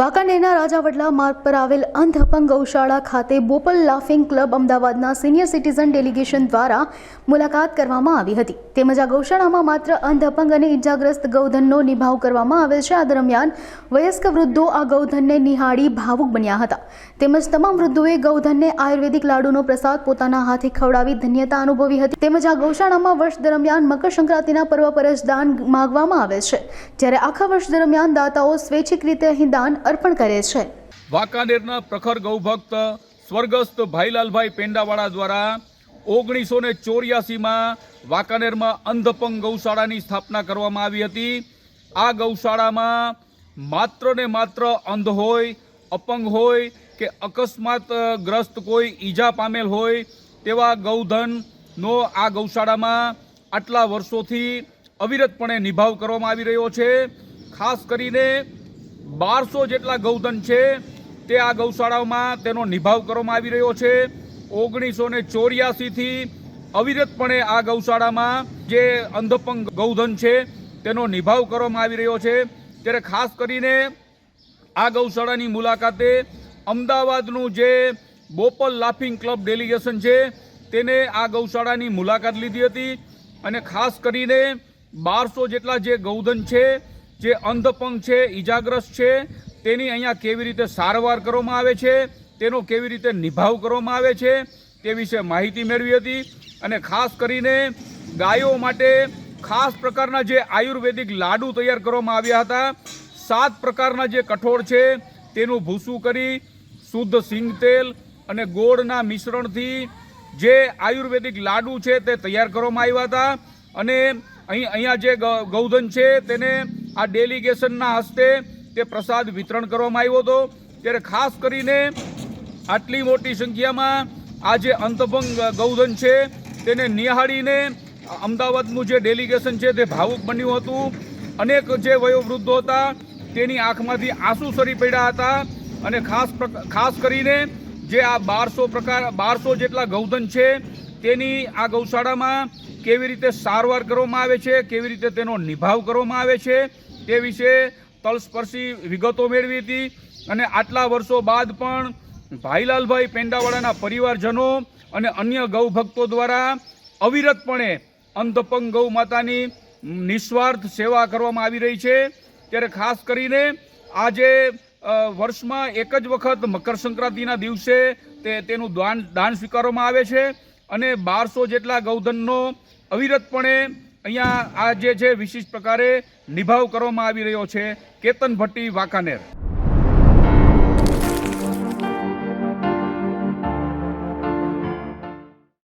વાંકાનેરના રાજાવડલા માર્ગ પર આવેલ અંધ અપંગ ગૌશાળા ખાતે બોપલ લાફિંગ ક્લબ અમદાવાદના સિનિયર સિટીઝન ડેલિગેશન દ્વારા મુલાકાત કરવામાં આવી હતી. તેમજ આ ગૌશાળામાં માત્ર અંધ અપંગ અને ઇજાગ્રસ્ત ગૌધનનો નિભાવ કરવામાં આવેલ છે. આ દરમિયાન વયસ્ક વૃદ્ધો આ ગૌધનને નિહાળી ભાવુક બન્યા હતા. તેમજ તમામ વૃદ્ધોએ ગૌધનને આયુર્વેદિક લાડુનો પ્રસાદ પોતાના હાથે ખવડાવી ધન્યતા અનુભવી હતી. તેમજ આ ગૌશાળામાં વર્ષ દરમિયાન મકર સંક્રાંતિના પર્વ પર જ દાન માગવામાં આવે છે. જ્યારે આખા વર્ષ દરમિયાન દાતાઓ સ્વૈચ્છિક રીતે અહીં દાન અર્પણ કરે છે. વાંકાનેરના પ્રખર ગૌભક્ત સ્વર્ગસ્થ ભાઈલાલભાઈ પેંડાવાળા દ્વારા ઓગણીસો ને ચોર્યાસીમાં વાંકાનેરમાં અંધપંગ ગૌશાળાની સ્થાપના કરવામાં આવી હતી. આ ગૌશાળામાં માત્ર ને માત્ર અંધ હોય, અપંગ હોય કે અકસ્માત ગ્રસ્ત કોઈ ઈજા પામેલ હોય તેવા ગૌધનનો આ ગૌશાળામાં આટલા વર્ષોથી અવિરતપણે નિભાવ કરવામાં આવી રહ્યો છે. ખાસ કરીને બારસો જેટલા ગૌધન છે, તે આ ગૌશાળાઓમાં તેનો નિભાવ કરવામાં આવી રહ્યો છે. ઓગણીસો ને ચોર્યાસીથી અવિરતપણે આ ગૌશાળામાં જે અંધપંગ ગૌધન છે, તેનો નિભાવ કરવામાં આવી રહ્યો છે. ત્યારે ખાસ કરીને આ ગૌશાળાની મુલાકાતે અમદાવાદનું જે બોપલ લાફિંગ ક્લબ ડેલિગેશન છે, તેને આ ગૌશાળાની મુલાકાત લીધી હતી. અને ખાસ કરીને બારસો જેટલા જે ગૌધન છે જે અંધપંગ છે, ઈજાગ્રસ્ત છે, તેની અહીંયા કેવી રીતે સારવાર કરવામાં આવે છે, તેનો કેવી રીતે નિભાવ કરવામાં આવે છે, તે વિશે માહિતી મેળવી હતી અને ખાસ કરીને ગાયો માટે ખાસ પ્રકારના જે આયુર્વેદિક લાડુ તૈયાર કરવામાં આવ્યા હતા, સાત પ્રકારના જે કઠોળ છે, તેનું ભૂસું કરી, શુદ્ધ સિંગ તેલ અને ગોળના મિશ્રણથી જે આયુર્વેદિક લાડુ છે તે તૈયાર કરવામાં આવ્યા હતા અને અહીં, અહીંયા જે ગૌધન છે તેને આ ડેલિગેશનના હસ્તે તે પ્રસાદ વિતરણ કરવામાં આવ્યો હતો. ત્યારે ખાસ કરીને આટલી મોટી સંખ્યામાં આ જે અંતભંગ ગૌધન છે, તેને નિહાળીને અમદાવાદનું જે ડેલિગેશન છે તે ભાવુક બન્યું હતું. અનેક જે વયોવૃદ્ધો હતા તેની આંખમાંથી આંસુ સરી પડ્યા હતા અને ખાસ ખાસ કરીને જે આ બારસો પ્રકાર, બારસો જેટલા ગૌધન છે તેની આ ગૌશાળામાં કેવી રીતે સારવાર કરવામાં આવે છે, કેવી રીતે તેનો નિભાવ કરવામાં આવે છે, તે વિશે તલસ્પર્શી વિગતો મેળવી હતી અને આટલા વર્ષો બાદ પણ ભાઈલાલભાઈ પેંડાવાળાના પરિવારજનો અને અન્ય ગૌભક્તો દ્વારા અવિરતપણે અંધપંગ ગૌ માતાની નિસ્વાર્થ સેવા કરવામાં આવી રહી છે. ત્યારે ખાસ કરીને આજે વર્ષમાં એક જ વખત મકર સંક્રાંતિના દિવસે તે, તેનું દાન દાન સ્વીકારવામાં આવે છે. અને બારસો જેટલા ગૌધનનો અવિરતપણે અહીંયા આ જે છે વિશિષ્ટ પ્રકારે નિભાવ કરવામાં આવી રહ્યો છે. કેતન ભટ્ટી, વાંકાનેર.